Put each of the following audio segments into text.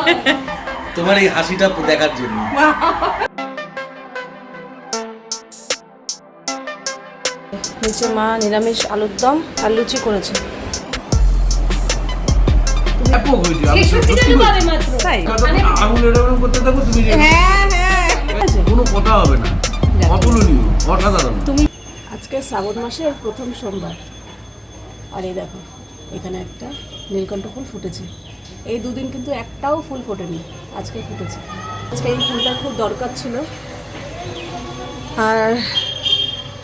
তোমার এই হাসিটা দেখার জন্য। নিচে মা নিরামিষ আলুর দম আর লুচি করেছে। হ্যাঁ হ্যাঁ আজকে শ্রাবণ মাসের প্রথম সোমবার। আর এই দেখো এখানে একটা নীলকণ্ঠ ফুল ফুটেছে। এই দুদিন কিন্তু একটাও ফুল ফোটেনি, আজকে ফুটেছে। আজকে এই ফুলটা খুব দরকার ছিল। আর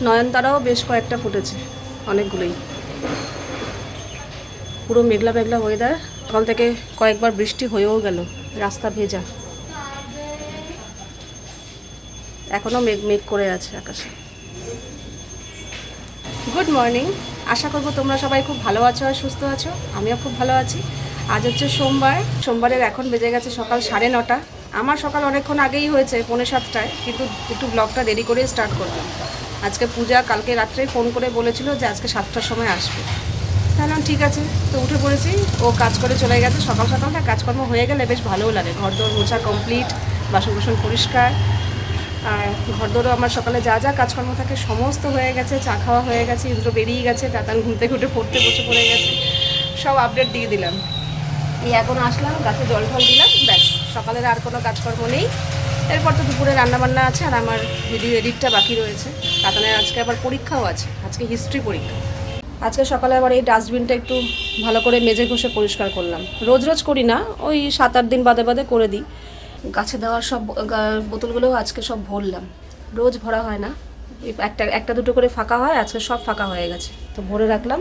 নয়নতারাও বেশ কয়েকটা ফুটেছে, অনেকগুলোই। পুরো মেঘলা মেঘলা ওয়েদার সকাল থেকে কয়েকবার বৃষ্টি হয়েও গেল, রাস্তা ভেজা। এখনও মেঘ মেঘ করে আছে আকাশে। গুড মর্নিং আশা করব তোমরা সবাই খুব ভালো আছো আর সুস্থ আছো। আমিও খুব ভালো আছি। আজ হচ্ছে সোমবার। সোমবারের এখন বেজে গেছে সকাল সাড়ে নটা। আমার সকাল অনেকক্ষণ আগেই হয়েছে, পৌনে সাতটায়। কিন্তু একটু ব্লগটা দেরি করে স্টার্ট করলাম। আজকে পূজা কালকে রাত্রে ফোন করে বলেছিল যে আজকে সাতটার সময় আসবে। তাহলে ঠিক আছে। তো উঠে পড়েছি। ও কাজ করে চলে গেছে। সকাল সকালটা কাজকর্ম হয়ে গেলে বেশ ভালোও লাগে। ঘর দোর মোছা কমপ্লিট বাসন কুসন পরিষ্কার। আর ঘর দৌড়ও আমার সকালে যা যা কাজকর্ম থাকে সমস্ত হয়ে গেছে। চা খাওয়া হয়ে গেছে। ইন্দ্র বেরিয়ে গেছে। তাতান ঘুম থেকে উঠে পড়তে বসে পড়ে গেছে। সব আপডেট দিয়ে দিলাম। এই এখন আসলাম, গাছে জল ফল দিলাম, ব্যাস, সকালের আর কোনো কাজকর্ম নেই। এরপর তো দুপুরে রান্নাবান্না আছে আর আমার ভিডিও এডিটটা বাকি রয়েছে। তাতানের আজকে আবার পরীক্ষাও আছে, আজকে হিস্ট্রি পরীক্ষা। আজকে সকালে আবার এই ডাস্টবিনটা একটু ভালো করে মেজে ঘষে পরিষ্কার করলাম। রোজ রোজ করি না, ওই সাত আট দিন বাদে বাদে করে দিই। গাছে দেওয়ার সব বোতলগুলোও আজকে সব ভরলাম। রোজ ভরা হয় না একটা একটা দুটো করে ফাঁকা হয়, আজকে সব ফাঁকা হয়ে গেছে। তো ভরে রাখলাম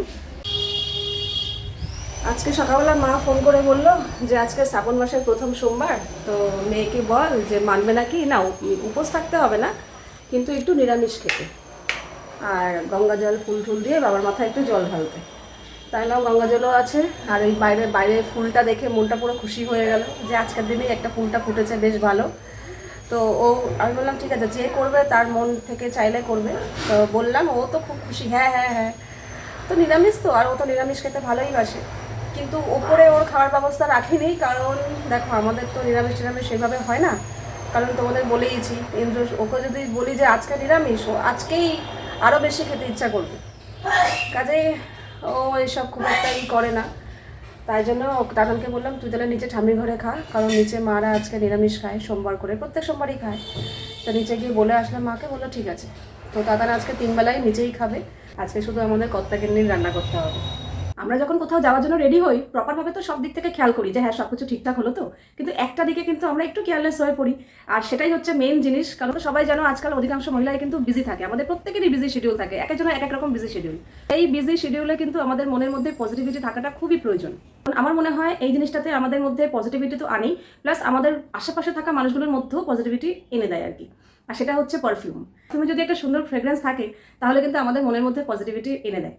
আজকে সকালবেলা মা ফোন করে বলল যে আজকে শ্রাবণ মাসের প্রথম সোমবার, তো মেয়েকে বল যে মানবে নাকি? না উপোস থাকতে হবে না, কিন্তু একটু নিরামিষ খেতে। আর গঙ্গা জল, ফুল টুল দিয়ে বাবার মাথায় একটু জল ঢালতে। তাই নাও গঙ্গা জলও আছে, আর এই বাইরে বাইরে ফুলটা দেখে মনটা পুরো খুশি হয়ে গেল যে আজকের দিনে একটা ফুলটা ফুটেছে, বেশ ভালো। তো ও, আমি বললাম, ঠিক আছে, যে করবে তার মন থেকে চাইলে করবে। তো বললাম, ও তো খুব খুশি। হ্যাঁ হ্যাঁ হ্যাঁ। তো নিরামিষ তো, আর ও তো নিরামিষ খেতে ভালোই বাসে। কিন্তু ওপরে ওর খাওয়ার ব্যবস্থা রাখিনি, কারণ দেখো আমাদের তো নিরামিষ টিরামিষ সেভাবে হয় না। কারণ তোমাদের বলেইছি, ইন্দ্র, ওকে যদি বলি যে আজকে নিরামিষ, ও আজকেই আরও বেশি খেতে ইচ্ছা করবে। কাজে ও এসব খুব একটা ই করে না। তাই জন্য দাদানকে বললাম, তুই তাহলে নিচে ঠাম্মির ঘরে খা। কারণ নিচে মারা আজকে নিরামিষ খায়, সোমবার করে, প্রত্যেক সোমবারই খায়। তো নিচে গিয়ে বলে আসলাম মাকে, বলল, ঠিক আছে। তো দাদান আজকে তিন বেলায় নিচেই খাবে। আজকে শুধু আমাদের কর্তাকে নিয়ে রান্না করতে হবে। আমরা যখন কোথাও যাওয়ার জন্য রেডি হই প্রপারভাবে তো সব দিক থেকে খেয়াল করি যে হ্যাঁ সব কিছু ঠিকঠাক হলো তো। কিন্তু একটা দিকে কিন্তু আমরা একটু কেয়ারলেস হয়ে পড়ি। আর সেটাই হচ্ছে মেন জিনিস, কারণ সবাই জানো আজকাল অধিকাংশ মহিলাই কিন্তু বিজি থাকে। আমাদের প্রত্যেকেরই বিজি শিডিউল থাকে, এক একজনের এক এক রকম বিজি শিডিউল এই বিজি শিডিউলে কিন্তু আমাদের মনের মধ্যে পজিটিভিটি থাকাটা খুবই প্রয়োজন। আমার মনে হয় এই জিনিসটাতে আমাদের মধ্যে পজিটিভিটি তো আনেই প্লাস আমাদের আশেপাশে থাকা মানুষগুলোর মধ্যেও পজিটিভিটি এনে দেয় আর কি। আর সেটা হচ্ছে পারফিউম পারফিউমে যদি একটা সুন্দর ফ্রেগ্রেন্স থাকে, তাহলে কিন্তু আমাদের মনের মধ্যে পজিটিভিটি এনে দেয়।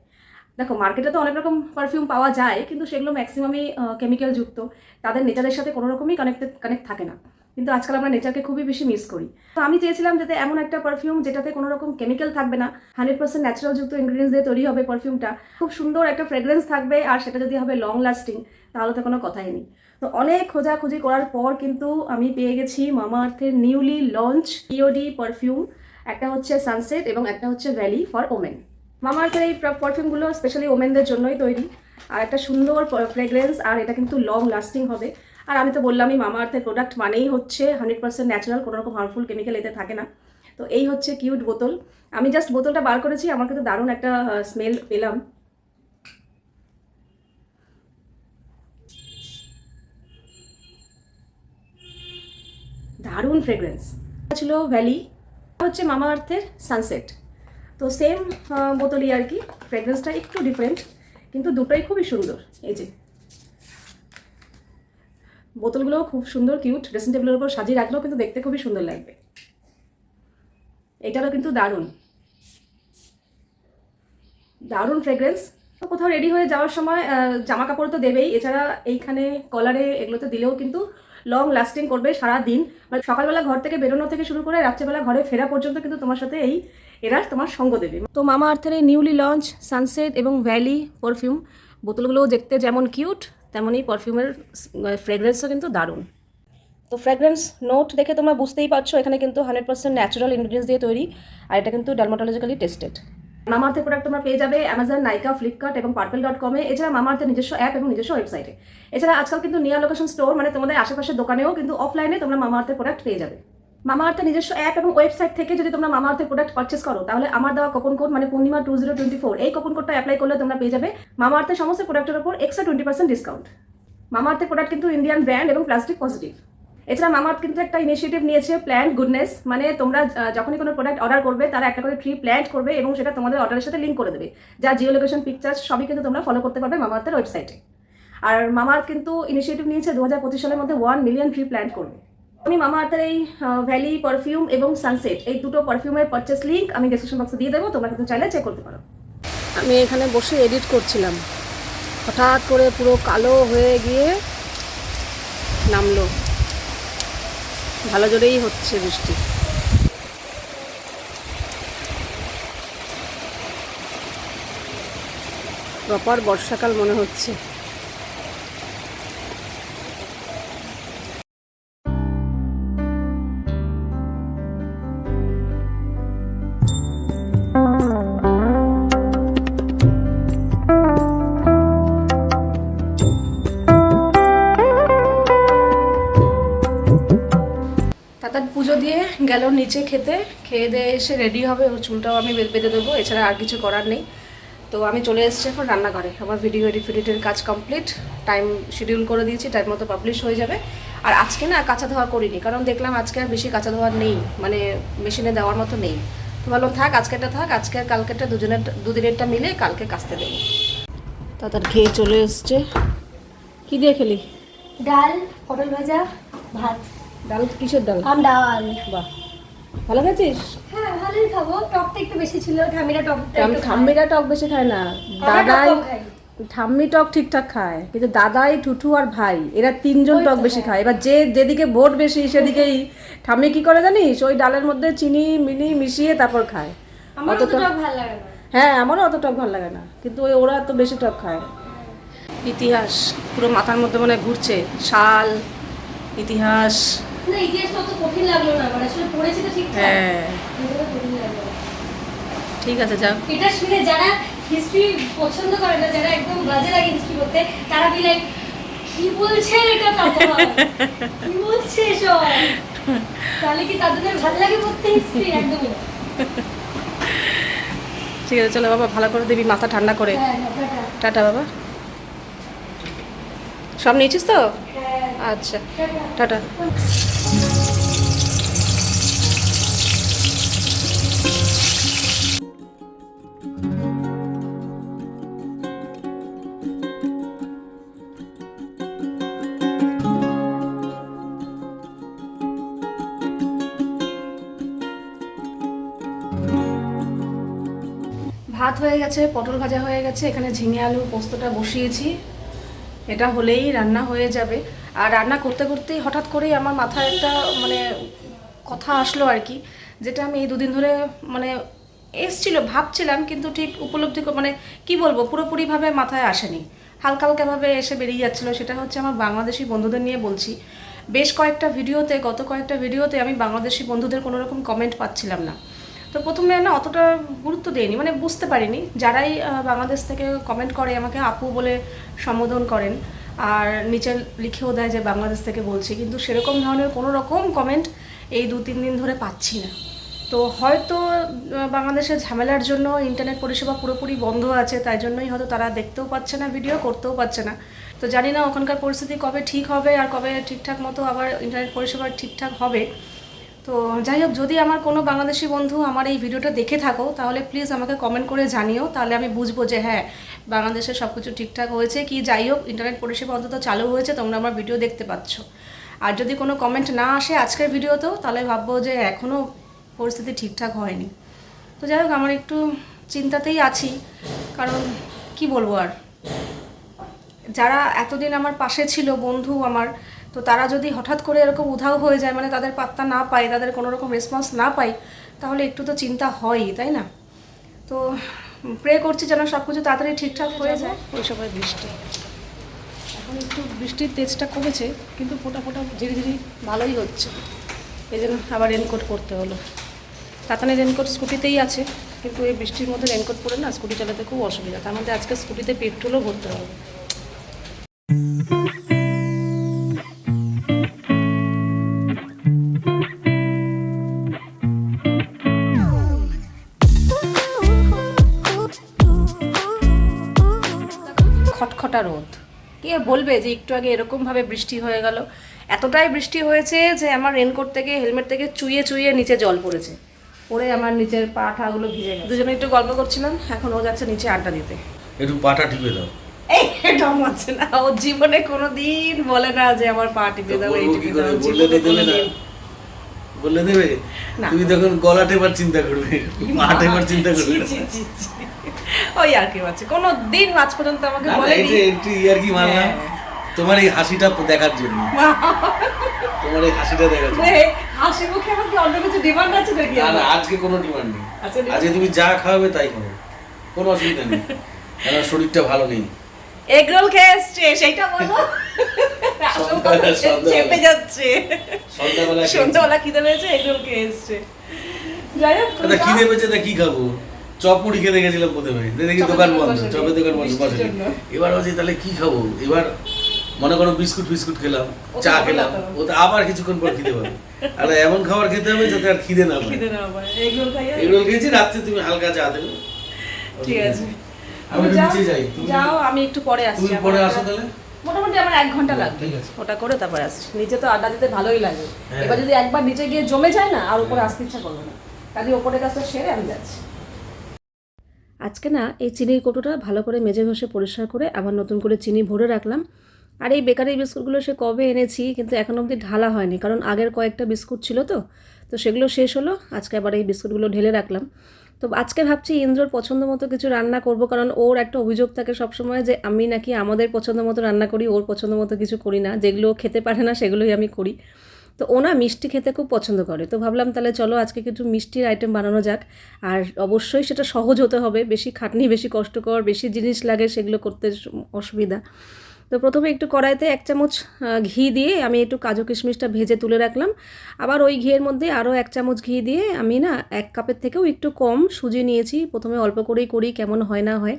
দেখো, মার্কেটে তো অনেক রকম পারফিউম পাওয়া যায়, কিন্তু সেগুলো ম্যাক্সিমামই কেমিক্যাল যুক্ত। তাদের নেচারের সাথে কোনো রকমই কানেক্টেড কানেক্ট থাকে না। কিন্তু আজকাল আমরা নেচারকে খুবই বেশি মিস করি। তো আমি চেয়েছিলাম যাতে এমন একটা পারফিউম যেটাতে কোনো রকম কেমিক্যাল থাকবে না হান্ড্রেড পার্সেন্ট ন্যাচারাল যুক্ত ইনগ্রিডিয়েন্টস দিয়ে তৈরি হবে পারফিউমটা খুব সুন্দর একটা ফ্রেগ্রেন্স থাকবে, আর সেটা যদি হবে লং লাস্টিং তাহলে তো কোনো কথাই নেই। তো অনেক খোঁজাখুঁজি করার পর কিন্তু আমি পেয়ে গেছি মামা আর্থের newly launch eau de perfume একটা হচ্ছে সানসেট এবং একটা হচ্ছে ভ্যালি ফর ওমেন মামা আর্থের এই পারফিউমগুলো স্পেশালি ওমেনদের জন্যই তৈরি। আর একটা সুন্দর ফ্রেগ্রেন্স আর এটা কিন্তু লং লাস্টিং হবে। আর আমি তো বললামই মামা আর্থের প্রোডাক্ট মানেই হচ্ছে হান্ড্রেড পার্সেন্ট ন্যাচারাল কোনো রকম হার্মফুল কেমিক্যাল এতে থাকে না। তো এই হচ্ছে কিউট বোতল। আমি জাস্ট বোতলটা বার করেছি, আমার কিন্তু দারুণ একটা স্মেল পেলাম। দারুণ ফ্রেগ্রেন্স ছিল ভ্যালি হচ্ছে মামা আর্থের সানসেট তো সেম বোতলই আর কি। ফ্রেগ্রেন্সটা একটু ডিফারেন্ট কিন্তু দুটোই খুবই সুন্দর। এই যে। বোতলগুলোও খুব সুন্দর কিউট ড্রেসিং টেবিলের উপর সাজিয়ে রাখলেও কিন্তু দেখতে খুবই সুন্দর লাগবে। এটারও কিন্তু দারুণ। দারুণ ফ্রেগ্রেন্স কোথাও রেডি হয়ে যাওয়ার সময় জামা কাপড় তো দেবেই। এছাড়া এইখানে কলারে এগুলোতে দিলেও কিন্তু লং লাস্টিং করবে সারা দিন মানে সকালবেলা ঘর থেকে বেরোনো থেকে শুরু করে রাত্রেবেলা ঘরে ফেরা পর্যন্ত কিন্তু তোমার সাথে এই এরা তোমার সঙ্গ দেবে। তো মামা আর্থের এই নিউলি লঞ্চ সানসেট এবং ভ্যালি পারফিউম বোতলগুলোও দেখতে যেমন কিউট তেমনই পারফিউমের ফ্রেগরেন্সও কিন্তু দারুণ। তো ফ্র্যাগ্রেন্স নোট দেখে তোমরা বুঝতেই পারছ, এখানে কিন্তু হান্ড্রেড পার্সেন্ট ন্যাচারাল ইনগ্রিডিয়েন্টস দিয়ে তৈরি, আর এটা কিন্তু ডার্মাটোলজিক্যালি টেস্টেড মামার্থের প্রোডাক্ট তোমরা পেয়ে যাবে অ্যামাজন নাইকা ফ্লিপকার্ট এবং পার্পেল ডট কমে এছাড়া মামার্থের নিজস্ব অ্যাপ এবং নিজস্ব ওয়েবসাইটে এছাড়া আজকাল কিন্তু নিয়ার লোকেশন স্টোর মানে তোমাদের আশেপাশের দোকানেও কিন্তু অফলাইনে তোমরা মামার্থের প্রোডাক্ট পেয়ে যাবে। মামাআর্থের নিজস্ব অ্যাপ এবং ওয়েবসাইট থেকে যদি তোমরা মামাআর্থের প্রোডাক্ট পারচেস করো, তাহলে আমার দেওয়া কোপন কোড মানে Purnima two zero twenty four এই কোপন কোডটা অ্যাপ্লাই করলে তোমরা পেয়ে যাবে মামাআর্থের সমস্ত প্রোডাক্টের উপর এক্সট্রা টোয়েন্টি পার্সেন্ট ডিসকাউন্ট মামাআর্থের প্রোডাক্ট কিন্তু ইন্ডিয়ান ব্র্যান্ড এবং প্লাস্টিক পজিটিভ এছাড়া মামাআর্থ কিন্তু একটা ইনিশিয়েটিভ নিয়েছে প্ল্যান্ট গুডনেস মানে তোমরা যখনই কোনো প্রোডাক্ট অর্ডার করবে, তারা একটা করে ট্রি প্ল্যান্ট করবে এবং সেটা তোমাদের অর্ডারের সাথে লিঙ্ক করে দেবে। যা জিও লোকেশন পিকচার সবই কিন্তু তোমরা ফলো করতে পারবে মামাআর্থের ওয়েবসাইটে আর মামাআর্থ কিন্তু ইনিশিয়েটিভ নিয়েছে দু হাজার পঁচিশ সালের মধ্যে ওয়ান মিলিয়ন ট্রি প্ল্যান্ট করবে। আমি মামাআর্থের এই ভ্যালি পারফিউম এবং সানসেট এই দুটো পারফিউমের পারচেস লিঙ্ক আমি ডিসক্রিপশন বক্সে দিয়ে দেবো, তোমরা কিন্তু চাইলে চেক করতে পারো। আমি এখানে বসে এডিট করছিলাম। হঠাৎ করে পুরো কালো হয়ে গিয়ে নামলো। ভালো জোরেই হচ্ছে বৃষ্টি। প্রপার বর্ষাকাল মনে হচ্ছে। গেল নিচে খেতে খেয়ে দিয়ে এসে রেডি হবে ওর চুলটাও আমি বেঁধে দেবো এছাড়া আর কিছু করার নেই। তো আমি চলে এসেছি এখন রান্নাঘরে। আমার ভিডিও এডিট ফিডিটের কাজ কমপ্লিট টাইম শিডিউল করে দিয়েছি টাইম মতো পাবলিশ হয়ে যাবে। আর আজকে না কাঁচা ধোয়া করিনি কারণ দেখলাম আজকে আর বেশি কাঁচা ধোয়ার নেই মানে মেশিনে দেওয়ার মতো নেই। তো ভাবলাম থাক আজকেরটা থাক আজকে আর কালকেরটা দুজনের দুদিনেরটা মিলে কালকে কাচতে দেবো। তাতার খেয়ে চলে এসছে। কি দিয়ে খেলি? ডাল পটল ভাজা ভাত। ডাল? কিসের ডাল? আম ডাল। বাহ। ভালো গেছিস হ্যাঁ ভালোই খাব। টকটা একটু বেশি ছিল ঠামিরা টক ঠাম্মিরা টক বেশি খায় না। দাদাই ঠাম্মি টক ঠিকঠাক খায় কিন্তু দাদাই টুটু আর ভাই এরা তিনজন টক বেশি খায়। এবার যে যেদিকে ভোট বেশি সেদিকেই ঠাম্মি কি করে জানিস? ওই ডালের মধ্যে চিনি মিনি মিশিয়ে তারপর খায়। অত টক টক ভালো লাগে না। হ্যাঁ আমারও অত টক ভালো লাগে না। কিন্তু ওই ওরা তো বেশি টক খায়। ইতিহাস পুরো মাথার মধ্যে মানে ঘুরছে। শাল ইতিহাস না ইতিহাসটা অত কঠিন লাগল না মানে আসলে পড়েছি তো ঠিক হ্যাঁ। ঠিক আছে যাক এটা শুনে যারা হিস্ট্রি পছন্দ করে না যারা একদম বাজে লাগে হিস্ট্রি করতে তারা বি লাইক কি বলছে এটা তারপর কি বলছে তাহলে কি তাদের ভালো লাগে পড়তে হিস্ট্রি একদমই ঠিক আছে চলো বাবা ভালো করে দিবি মাথা ঠান্ডা করে। হ্যাঁ, টাটা বাবা। সব নিয়েছিস তো? হ্যাঁ। আচ্ছা। টাটা। ভাত হয়ে গেছে, পটল ভাজা হয়ে গেছে, এখানে ঝিঙে আলু পোস্তটা বসিয়েছি। এটা হলেই রান্না হয়ে যাবে। আর রান্না করতে করতেই হঠাৎ করেই আমার মাথায় একটা মানে কথা আসলো আর কি, যেটা আমি এই দুদিন ধরে মানে এসছিল, ভাবছিলাম, কিন্তু ঠিক উপলব্ধি মানে কি বলব, পুরোপুরিভাবে মাথায় আসেনি। হালকা হালকাভাবে এসে বেরিয়ে যাচ্ছিল, সেটা হচ্ছে আমার বাংলাদেশি বন্ধুদের নিয়ে বলছি। বেশ কয়েকটা ভিডিওতে, গত কয়েকটা ভিডিওতে আমি বাংলাদেশি বন্ধুদের কোনো রকম কমেন্ট পাচ্ছিলাম না। তো প্রথমে না অতটা গুরুত্ব দেয়নি মানে বুঝতে পারিনি। যারাই বাংলাদেশ থেকে কমেন্ট করে আমাকে আপু বলে সম্বোধন করেন, আর নিচে লিখেও দেয় যে বাংলাদেশ থেকে বলছি, কিন্তু সেরকম ধরনের কোনো রকম কমেন্ট এই দু তিন দিন ধরে পাচ্ছি না। তো হয়তো বাংলাদেশের ঝামেলার জন্য ইন্টারনেট পরিষেবা পুরোপুরি বন্ধ আছে, তাই জন্যই হয়তো তারা দেখতেও পাচ্ছে না ভিডিও করতেও পারছে না। তো জানি না ওখানকার পরিস্থিতি কবে ঠিক হবে, আর কবে ঠিকঠাক মতো আবার ইন্টারনেট পরিষেবা ঠিকঠাক হবে। তো যাই হোক যদি আমার কোনো বাংলাদেশি বন্ধু আমার এই ভিডিওটা দেখে থাকো, তাহলে প্লিজ আমাকে কমেন্ট করে জানিও। তাহলে আমি বুঝব যে হ্যাঁ বাংলাদেশে সব কিছু ঠিকঠাক হয়েছে কি? যাই হোক ইন্টারনেট পরিষেবা অন্তত চালু হয়েছে, তোমরা আমার ভিডিও দেখতে পাচ্ছ। আর যদি কোনো কমেন্ট না আসে আজকের ভিডিওতেও, তাহলে ভাববো যে এখনও পরিস্থিতি ঠিকঠাক হয়নি। তো যাই হোক আমার একটু চিন্তাতেই আছি, কারণ কি বলব আর? যারা এতদিন আমার পাশে ছিল, বন্ধু আমার তো তারা যদি হঠাৎ করে এরকম উধাও হয়ে যায় মানে তাদের পাত্তা না পায়, তাদের কোনো রকম রেসপন্স না পাই তাহলে একটু তো চিন্তা হয়ই, তাই না? তো প্রে করছি যেন সব কিছু তাড়াতাড়ি ঠিকঠাক হয়ে যায়। ওই সময় বৃষ্টি। এখন একটু বৃষ্টির তেজটা কমেছে, কিন্তু ফোটা ফোটা ধীরে ধীরে ভালোই হচ্ছে। এই জন্য আবার রেনকোট করতে হলো। তাতানে রেনকোট স্কুটিতেই আছে, কিন্তু এই বৃষ্টির মধ্যে রেনকোট পরে না স্কুটি চালাতে খুব অসুবিধা। তার মধ্যে আজকে স্কুটিতে পেট্রোলও ভরতে হবে। বলবে যে একটু আগে এরকমভাবে বৃষ্টি হয়ে গেল। এতটাই বৃষ্টি হয়েছে যে আমার রেনকোট থেকে হেলমেট থেকে চুইয়ে চুইয়ে নিচে জল পড়েছে। পরে আমার নিচের পা ঠাগুলো ভিজে গেছে। দুজনে একটু গল্প করছিলাম এখন ও যাচ্ছে নিচে আড্ডা দিতে। একটু পাটা টিপে দাও। এই এটা মানছে না। ও জীবনে কোনোদিন বলে না যে আমার পা টিপে দাও এই টিপে দাও? বললে দেবে না। বললে দেবে? তুমি তখন গলা টেপার চিন্তা করবে। পা টেপার চিন্তা করবে। ওই আর কি বাচ্চা কোনো দিন আজ পর্যন্ত আমাকে একটু ইয়ার কি মারলাম হ্যাঁ। তোমার এই হাসিটা দেখার জন্য। তোমার এই হাসিটা দেখার জন্য। হাসি মুখে আমাকে অন্য কিছু ডিমান্ড আছে নাকি না না আজকে কোনো ডিমান্ড নেই। আচ্ছা, আজকে তুমি যা খাওয়াবে তাই খাব। কোনো অসুবিধা নেই। কারণ শরীরটা ভালো নেই। এগ রোল খেয়ে এসছে সেইটা বলো। সন্ধ্যাবেলা, সন্ধ্যাবেলা। চেপে যাচ্ছে। সন্ধ্যাবেলা সন্ধ্যাবেলা খিদে পেয়েছে এগ রোল খেয়ে এসছে। যাই হোক আচ্ছা খিদে পেয়েছে তা কি খাব? চপ মুড়ি খেতে গেছিলাম প্রথমে। দেখি দোকান বন্ধ চপের দোকান বন্ধ জন্য। এবার হচ্ছে তাহলে কি খাব? এবার মনে করো বিস্কুট ফিস্কুট খেলাম চা খেলাম। ও তো আবার কিছুক্ষণ পর খিদে পাবে। আর এমন খাবার খেতে হবে যাতে আর খিদে না পায়। এগুলো খেয়েছি রাত্রে তুমি হালকা চা দেবে। ঠিক আছে। আমি যাও, নিচে যাই যাও আমি একটু পরে আসছি। তুমি পরে আসো তাহলে? মোটামুটি আমার এক ঘণ্টা লাগবে। ওটা করে তারপর আসছি। নিচে তো আড্ডা দিতে ভালোই লাগে। হ্যাঁ। এবার যদি একবার নিচে গিয়ে জমে যায় না আর উপরে আসতে ইচ্ছা করবে না। কাজে ওপরের কাজটা সেরে আমি যাচ্ছি। আজকে না এই চিনির কৌটোটা ভালো করে মেজে ঘষে পরিষ্কার করে আবার নতুন করে চিনি ভরে রাখলাম। আর এই বেকারি বিস্কুটগুলো সে কবে এনেছি কিন্তু এখন অবধি ঢালা হয়নি, কারণ আগের কয়েকটা বিস্কুট ছিল তো। তো সেগুলো শেষ হলো, আজকে আবার এই বিস্কুটগুলো ঢেলে রাখলাম। তো আজকে ভাবছি ইন্দ্রর পছন্দ মতো কিছু রান্না করব, কারণ ওর একটা অভিযোগ থাকে সবসময় যে আমি নাকি আমাদের পছন্দ মতো রান্না করি, ওর পছন্দ মতো কিছু করি না। যেগুলো খেতে পারে না সেগুলোই আমি করি। তো ওনা মিষ্টি খেতে খুব পছন্দ করে। তো ভাবলাম তাহলে চলো আজকে কিছু মিষ্টির আইটেম বানানো যাক। আর অবশ্যই সেটা সহজ হতে হবে, বেশি খাটনি, বেশি কষ্টকর, বেশি জিনিস লাগে সেগুলো করতে অসুবিধা। তো প্রথমে একটু কড়াইতে এক চামচ ঘি দিয়ে আমি একটু কাজু কিশমিশটা ভেজে তুলে রাখলাম। আবার ওই ঘিয়ের মধ্যে আরও এক চামচ ঘি দিয়ে আমি না এক কাপের থেকেও একটু কম সুজি নিয়েছি। প্রথমে অল্প করেই করি, কেমন হয় না হয়।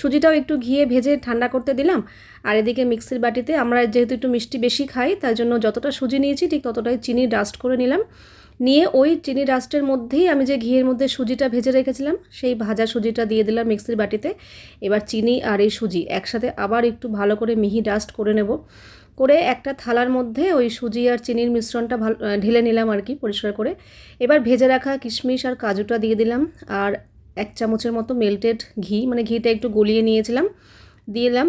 সুজিটাও একটু ঘিয়ে ভেজে ঠান্ডা করতে দিলাম। আর এদিকে মিক্সির বাটিতে আমরা যেহেতু একটু মিষ্টি বেশি খাই, তার জন্য যতটা সুজি নিয়েছি ঠিক ততটাই চিনি ডাস্ট করে নিলাম। নিয়ে ওই চিনি ডাস্টের মধ্যেই আমি যে ঘিয়ের মধ্যে সুজিটা ভেজে রেখেছিলাম, সেই ভাজা সুজিটা দিয়ে দিলাম মিক্সির বাটিতে। এবার চিনি আর এই সুজি একসাথে আবার একটু ভালো করে মিহি ডাস্ট করে নেব। করে একটা থালার মধ্যে ওই সুজি আর চিনির মিশ্রণটা ভালো ঢেলে নিলাম আর কি পরিষ্কার করে। এবার ভেজে রাখা কিশমিশ আর কাজুটা দিয়ে দিলাম আর এক চামচের মতো মেল্টেড ঘি মানে ঘিটা একটু গলিয়ে নিয়েছিলাম। দিয়ে দিলাম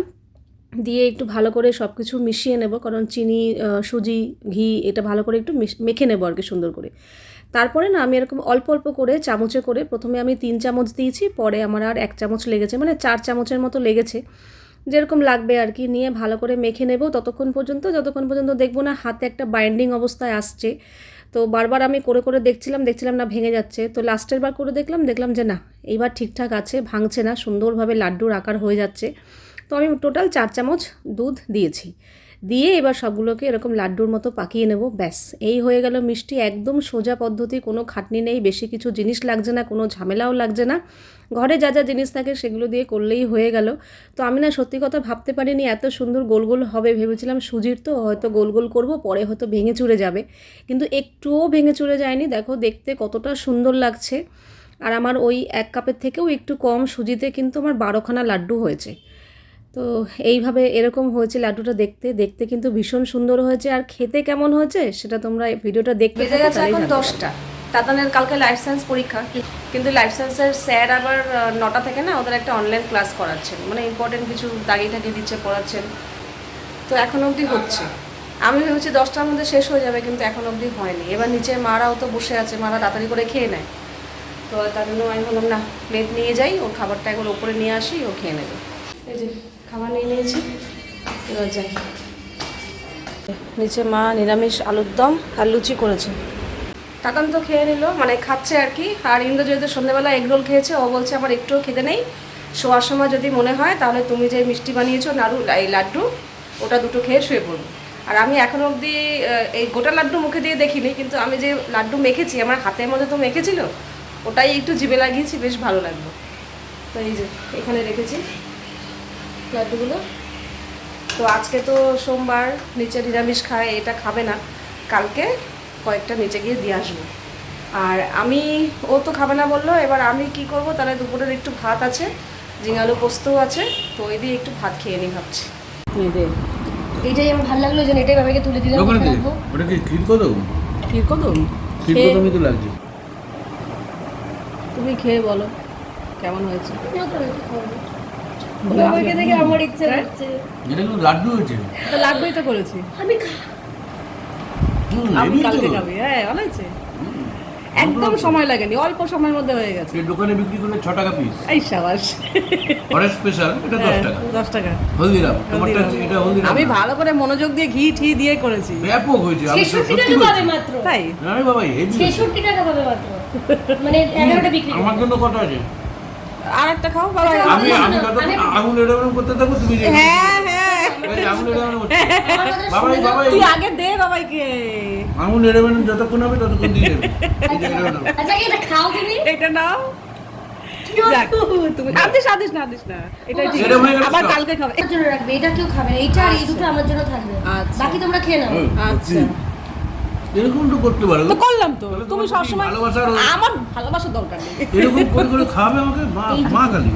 দিয়ে একটু ভালো করে সব কিছু মিশিয়ে নেব, কারণ চিনি সুজি, ঘি এটা ভালো করে একটু মেখে নেব আর কি সুন্দর করে। তারপরে না আমি এরকম অল্প অল্প করে চামচে করে প্রথমে আমি তিন চামচ দিয়েছি, পরে আমার আর এক চামচ লেগেছে মানে চার চামচের মতো লেগেছে। যেরকম লাগবে আর কি, নিয়ে ভালো করে মেখে নেব। ততক্ষণ পর্যন্ত, যতক্ষণ পর্যন্ত দেখব না হাতে একটা বাইন্ডিং অবস্থায় আসছে। তো বারবার আমি করে করে দেখছিলাম দেখছিলাম না ভেঙে যাচ্ছে। তো লাস্টের বার করে দেখলাম দেখলাম যে না, এইবার ঠিকঠাক আছে, ভাঙছে না, সুন্দরভাবে লাড্ডুর আকার হয়ে যাচ্ছে। তো আমি টোটাল চার চামচ দুধ দিয়েছি। দিয়ে এবার সবগুলোকে এরকম লাড্ডুর মতো পাকিয়ে নেব, ব্যাস। এই হয়ে গেল মিষ্টি, একদম সোজা পদ্ধতি, কোনো খাটনি নেই, বেশি কিছু জিনিস লাগছে না, কোনো ঝামেলাও লাগছে না। ঘরে যা যা জিনিস থাকে সেগুলো দিয়ে করলেই হয়ে গেল। তো আমি না সত্যি কথা ভাবতে পারিনি, এত সুন্দর গোল গোল হবে ভেবেছিলাম সুজির তো হয়তো গোল গোল করব, পরে হয়তো ভেঙে চুরে যাবে। কিন্তু একটুও ভেঙে চুরে যায়নি, দেখো দেখতে কতটা সুন্দর লাগছে। আর আমার ওই এক কাপের থেকেও একটু কম সুজিতে কিন্তু আমার বারোখানা লাড্ডু হয়েছে। তো এইভাবে এরকম হয়েছে লাড্ডুটা দেখতে। দেখতে কিন্তু ভীষণ সুন্দর হয়েছে। আর খেতে কেমন হয়েছে সেটা তোমরা ভিডিওটা দেখতে গেছে এখন দশটা। তাতানের কালকে লাইফ সায়েন্স পরীক্ষা। কিন্তু লাইফ সায়েন্সের স্যার আবার নটা থেকে না ওদের একটা অনলাইন ক্লাস করাচ্ছেন। মানে ইম্পর্টেন্ট কিছু দাগিয়ে টাগিয়ে দিচ্ছে পড়াচ্ছেন। তো এখন অবধি হচ্ছে। আমি ভেবেছি দশটার মধ্যে শেষ হয়ে যাবে কিন্তু এখন অবধি হয়নি। এবার নিচে মারাও তো বসে আছে মারা তাড়াতাড়ি করে খেয়ে নেয়। তো তার জন্য আমি বললাম না প্লেট নিয়ে যাই ওর খাবারটা একবার ওপরে নিয়ে আসি ও খেয়ে নেবে। এই যে খাবার নিয়ে নিয়েছি। এবার যাই। নিচে মা নিরামিষ আলুর দম আর লুচি করেছে। কাকান তো খেয়ে নিল মানে খাচ্ছে আর কি। আর ইন্দ্র যেহেতু সন্ধ্যেবেলা এগরোল খেয়েছে, ও বলছে আমার একটুও খেতে নেই। শোয়ার সময় যদি মনে হয়, তাহলে তুমি যে মিষ্টি বানিয়েছো, নাড়ু, এই লাড্ডু, ওটা দুটো খেয়ে শুয়ে পড়ব আর আমি এখনও অবধি এই গোটা লাড্ডু মুখে দিয়ে দেখিনি, কিন্তু আমি যে লাড্ডু মেখেছি, আমার হাতের মধ্যে তো মেখেছিল, ওটাই একটু জিভে লাগিয়েছি, বেশ ভালো লাগল। তো এই যে, এখানে রেখেছি। লাড্ডুগুলো তো আজকে তো সোমবার নিচে নিরামিষ খায় এটা খাবে না। কালকে কয়েকটা নিচে গিয়ে দিয়ে আসব। আর আমি ও তো খাবে না বলল এবার আমি কি করব? তাহলে দুপুরের একটু ভাত আছে ঝিঙালু পোস্তও আছে তো ওই দিয়ে একটু ভাত খেয়ে নিই ভাবছি। দে। এইটাই আমার ভালো লাগল যে এটাই বাবাকে তুলে দিলাম ওটা কি ক্ষীর কদম? ক্ষীর কদম? ক্ষীর খেয়ে- কদমই তো লাগছে। তুমি খেয়ে বলো কেমন হয়েছে আমিও তো একটু খাব। বাবাকে দেখে আমার ইচ্ছে হ্যাঁ? হচ্ছে। এটা কিন্তু লাড্ডু হয়েছে। তো লাগবেই তো করেছি। আমি আমি কালকে খাবি হ্যাঁ ভালো হয়েছে। একদম সময় লাগেনি অল্প সময়ের মধ্যে হয়ে গেছে। এই দোকানে বিক্রি করলে ছ টাকা পিস এই সাবাস। অরেঞ্জ স্পেশাল এটা দশ হ্যাঁ, টাকা। দশ টাকা। হলদিরাম তোমারটা এটা হলদিরাম। আমি ভালো করে মনোযোগ দিয়ে ঘি ঠি দিয়ে করেছি। ব্যাপক হয়েছে আমি তো ছেষট্টি সত্যি টাকা পাবে মাত্র। তাই? না বাবা হেভি ছেষট্টি টাকা পাবে মাত্র। মানে এগারোটা বিক্রি আমার জন্য কত আছে? আর একটা খাও বাবা আচ্ছা, আমি আমি আঙুল এরকম করতে থাকব তুমি হ্যাঁ হ্যাঁ। শুনে দাও। বাবাই তুই আগে দে বাবাইকে। আঙুল এরকম যতক্ষণ হবে ততক্ষণ দিয়ে দেবে। এই যে এরকম এরকম। আচ্ছা এটা খাও তুমি। এটা নাও। কি তুমি আদিস আদিস না আদিস না এটা ঠিক এটা হয়ে গেল আবার কালকে খাবে। জন্য রাখবে এটা কেউ খাবে না এইটা আর এই দুটো আমার জন্য থাকবে। আচ্ছা। বাকি তোমরা খেয়ে নাও। আচ্ছা। এরকম তো করতে পারো। তো করলাম তো। তুমি সবসময় ভালোবাসার আমার ভালোবাসার দরকার নেই। এরকম করে করে খাওয়াবে আমাকে? মা মা কালী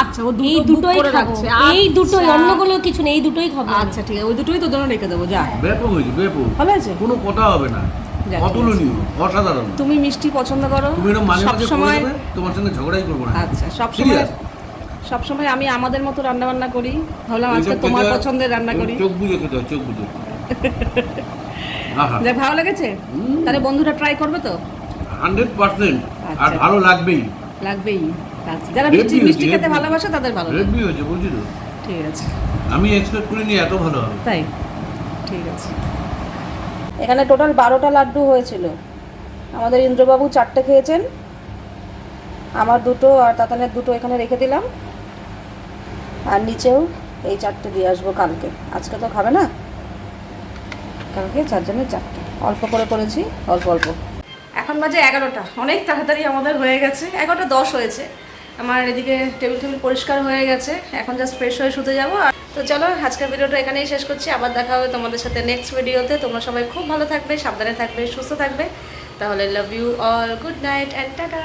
আচ্ছা ও এই দুটোই করে খাব এই দুটোই আচ্ছা। অন্যগুলো কিছু নেই এই দুটোই খাব। আচ্ছা ঠিক আছে ওই দুটোই তো জন্য রেখে দেবো যা। ব্যাপক হয়েছে ব্যাপক। ভালো আছে? কোনো কথা হবে না। যাক, অতুলনীয় অসাধারণ। তুমি মিষ্টি পছন্দ করো। তুমি এরকম মাঝে মাঝে করে সবসময় তোমার সঙ্গে ঝগড়াই করব না। আচ্ছা সব সময় Serious? আমি আমাদের মতো রান্না বান্না করি। ভাবলাম আজকে তোমার পছন্দের রান্না করি। চোখ বুঝে খেতে চোখ বুঝে যাক ভালো লেগেছে। তাহলে বন্ধুরা ট্রাই করবে তো? Hundred percent. আর আচ্ছা। ভালো লাগবেই। লাগবেই। আচ্ছা যারা মিষ্টি মিষ্টি খেতে ভালোবাসে তাদের ভালো লাগবে। রেডমি হয়েছে বুঝলি তো? ঠিক আছে। আমি এক্সপেক্ট করিনি এত ভালো হবে। তাই? ঠিক আছে। এখানে টোটাল বারোটা লাড্ডু হয়েছিল। আমাদের ইন্দ্রবাবু চারটে খেয়েছেন। আমার দুটো আর তাতানের দুটো এখানে রেখে দিলাম। আর নিচেও এই চারটে দিয়ে আসব কালকে। আজকে তো খাবে না? কালকে চারজনের চারটে। অল্প করে করেছি, অল্প অল্প। এখন বাজে এগারোটা। অনেক তাড়াতাড়ি আমাদের হয়ে গেছে। এগারোটা দশ হয়েছে। আমার এদিকে টেবিল টেবিল পরিষ্কার হয়ে গেছে। এখন জাস্ট ফ্রেশ হয়ে শুতে যাব। আর তো চলো, আজকের ভিডিওটা এখানেই শেষ করছি। আবার দেখা হবে তোমাদের সাথে নেক্সট ভিডিওতে তোমরা সবাই খুব ভালো থাকবে, সাবধানে থাকবে, সুস্থ থাকবে। তাহলে love you all good night and tata